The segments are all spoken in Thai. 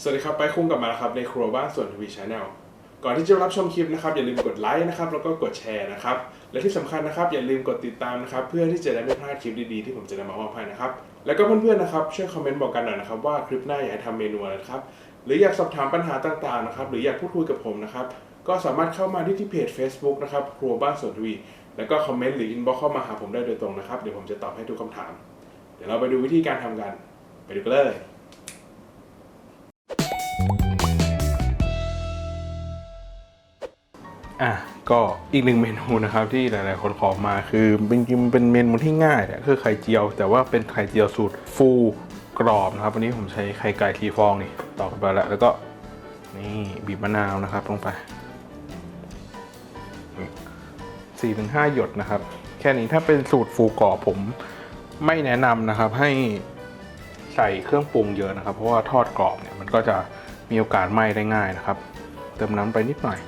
สวัสดีครับ ไปคุ้งกลับมาแล้วครับในครัวบ้านส่วนทวีชาแนลก่อนที่จะรับชมคลิปนะครับอย่าลืมกดไลค์นะครับแล้วก็กดแชร์นะครับและที่สำคัญนะครับอย่าลืมกดติดตามนะครับเพื่อที่จะได้ไม่พลาดคลิปดีๆที่ผมจะนำมามอบให้นะครับแล้วก็เพื่อนๆนะครับช่วยคอมเมนต์บอกกันหน่อยนะครับว่าคลิปหน้าอยากให้ทำเมนูอะไรครับหรืออยากสอบถามปัญหาต่างๆนะครับหรืออยากพูดคุยกับผมนะครับก็สามารถเข้ามาที่ที่เพจ Facebook นะครับครัวบ้านส่วนทวี แล้วก็คอมเมนต์หรืออินบ็อกเข้ามาหาผมได้โดยตรงนะครับเดี๋ยวผมจะตอบให้ทุกคำถาม เดี๋ยวเราไปดูวิธีการทำกัน ไปดูกันเลย อะก็อีกหนึ่งเมนูนะครับที่หลาย ๆ คนขอมาคือจริงๆมันเป็นเมนูที่ง่ายแหละคือไข่เจียว แต่ว่าเป็นไข่เจียวสูตรฟูกรอบนะครับวันนี้ผมใช้ไข่ไก่ทีฟองนี่ตอกไปแล้วแล้วก็นี่บีบมะนาวนะครับลงไปสี่ถึงห้าหยดนะครับ แค่นี้ถ้าเป็นสูตรฟูกรอบผมไม่แนะนำนะครับให้ใส่เครื่องปรุงเยอะนะครับ เพราะว่าทอดกรอบเนี่ยมันก็จะมีโอกาสไหม้ได้ง่ายนะครับ เติมน้ำไปนิดหน่อย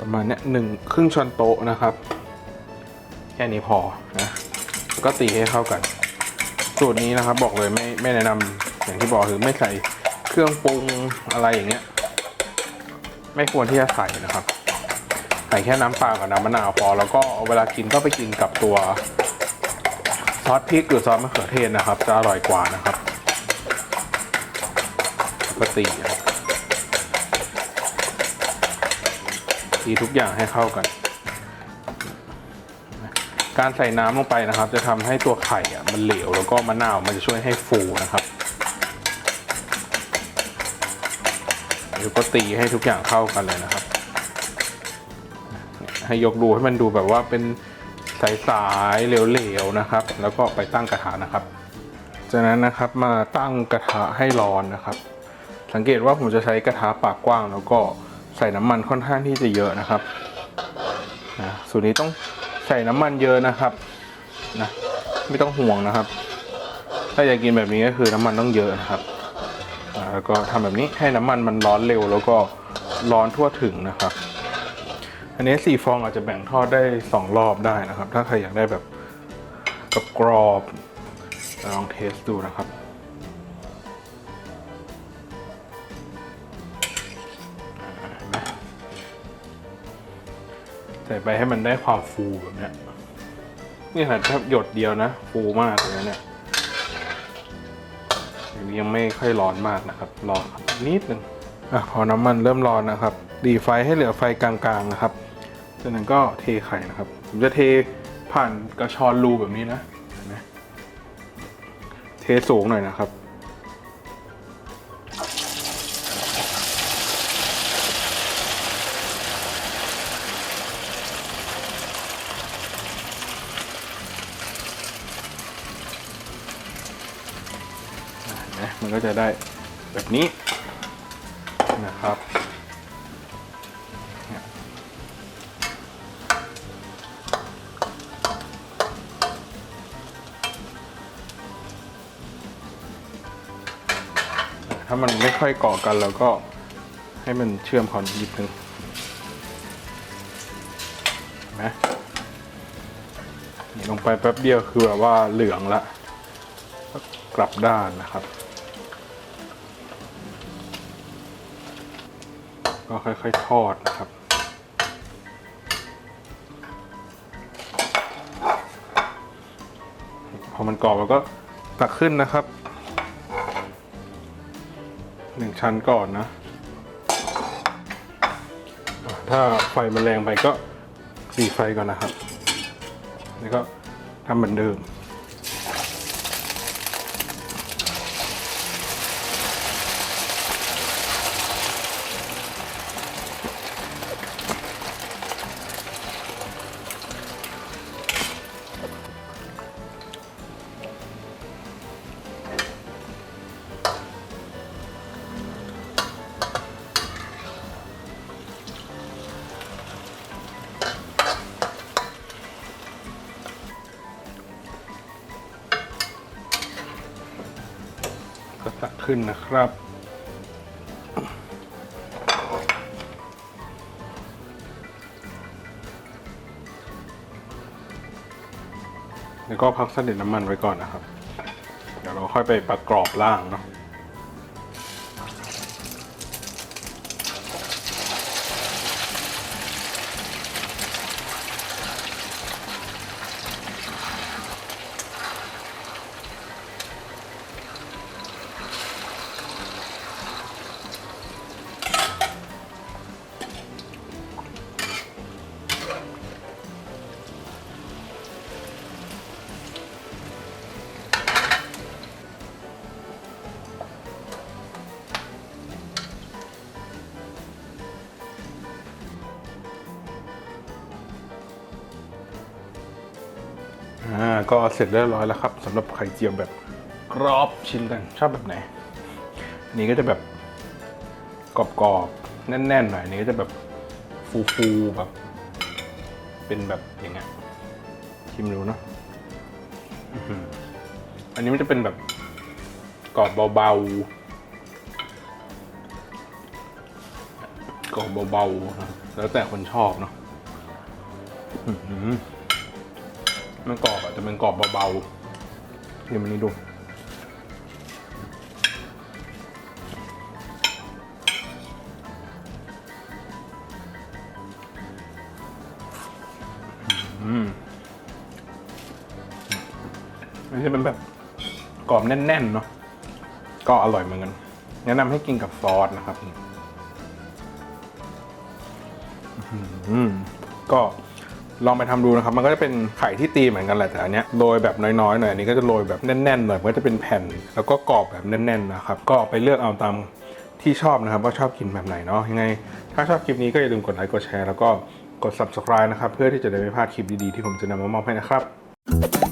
ประมาณเนี้ยหนึ่งครึ่งช้อนโต๊ะนะครับ แค่นี้พอนะแล้วก็ตีให้เข้ากันสูตรนี้นะครับบอกเลยไม่ไม่แนะนำอย่างที่บอกคือไม่ใส่เครื่องปรุงอะไรอย่างเงี้ย ไม่ควรที่จะใส่นะครับใส่แค่น้ำเปล่ากับน้ำมะนาวพอ แล้วก็เวลากินก็ไปกินกับตัวซอสพริกหรือซอสมะเขือเทศนะครับ จะอร่อยกว่านะครับแล้วก็ตีนะครับ ตีทุกอย่างให้เข้ากัน การใส่น้ำลงไปนะครับ จะทำให้ตัวไข่อะมันเหลวแล้วก็มะนาวมันจะช่วยให้ฟูนะครับแล้วก็ตีให้ทุกอย่างเข้ากันเลยนะครับ ให้ยกดูให้มันดูแบบว่าเป็นสายๆเหลวๆนะครับ แล้วก็ไปตั้งกระทะนะครับ จากนั้นนะครับมาตั้งกระทะให้ร้อนนะครับ สังเกตว่าผมจะใช้กระทะปากกว้างแล้วก็ ใส่น้ำมันค่อนข้างที่จะเยอะนะครับนะสูตรนี้ต้องใส่น้ำมันเยอะนะครับนะไม่ต้องห่วงนะครับ ถ้าอยากกินแบบนี้ก็คือน้ำมันต้องเยอะนะครับอ่าแล้วก็ทำแบบนี้ให้น้ำมันมันร้อนเร็วแล้วก็ร้อนทั่วถึงนะครับ อันนี้สี่ฟองอาจจะแบ่งทอดได้สองรอบได้นะครับ ถ้าใครอยากได้แบบกรอบลองเทสดูนะครับ ส่ไปให้มันได้ความฟูแบบเนี้ยนี่ขนาดแค่หยดเดียวนะ ฟูมากเลยนะเนี่ยยังไม่ค่อยร้อนมากนะครับรอนิดนึงอะพอน้ำมันเริ่มร้อนนะครับ ดีไฟให้เหลือไฟกลางๆนะครับจากนั้นก็เทไข่นะครับ ผมจะเทผ่านกระชอนรูแบบนี้นะเทสูงหน่อยนะครับ เห็นไห มันก็จะได้แบบนี้นะครับถ้ามันไม่ค่อยเกาะกันเราก็ให้มันเชื่อมพอนิดนึงเห็นไหมนี่ลงไปแป๊บเดียวคือแบบว่าเหลืองละกลับด้านนะครับ ก็ค่อยๆทอดนะครับพอมันกรอบเราก็ตักขึ้นนะครับหนึ่งชั้นก่อนนะ ถ้าไฟมันแรงไปก็สีไฟก่อนนะครับ แล้วก็ทำเหมือนเดิม ก็ตักขึ้นนะครับ แล้วก็พักเสด็จน้ำมันไว้ก่อนนะครับ เดี๋ยวเราค่อยไปประกรอบล่างเนาะ อ่าก็เสร็จเรียบร้อยแล้วครับสำหรับไข่เจียวแบบกรอบชิ้นกันชอบแบบไหนอันนี้ก็จะแบบกรอบๆแน่นๆหน่อยอันนี้ก็จะแบบฟูๆแบบ เป็นแบบอย่างเงี้ยชิมดูเนาะอันนี้มันจะเป็นแบบกรอบเบาๆกรอบเบาๆนะแล้วแต่คนชอบเนาะ มันกรอบอะแต่มันกรอบเบาๆเดี๋ยวมันนี้ดู อืมมันจะเป็นแบบกรอบแน่นๆเนาะก็อร่อยเหมือนกัน แนะนำให้กินกับซอสนะครับอืมก็ ลองไปทำดูนะครับ มันก็จะเป็นไข่ที่ตีเหมือนกันแหละแต่อันเนี้ยโรยแบบน้อยๆหน่อยอันนี้ก็จะโรยแบบแน่นๆหน่อยมันก็จะเป็นแผ่น แล้วก็กรอบแบบแน่นๆนะครับก็ไปเลือกเอาตามที่ชอบนะครับว่าชอบกินแบบไหนเนาะยังไง ถ้าชอบคลิปนี้ก็อย่าลืมกดไลค์กดแชร์แล้วก็กด subscribe นะครับ เพื่อที่จะได้ไม่พลาดคลิปดีๆ ที่ผมจะนำมามอบให้นะครับ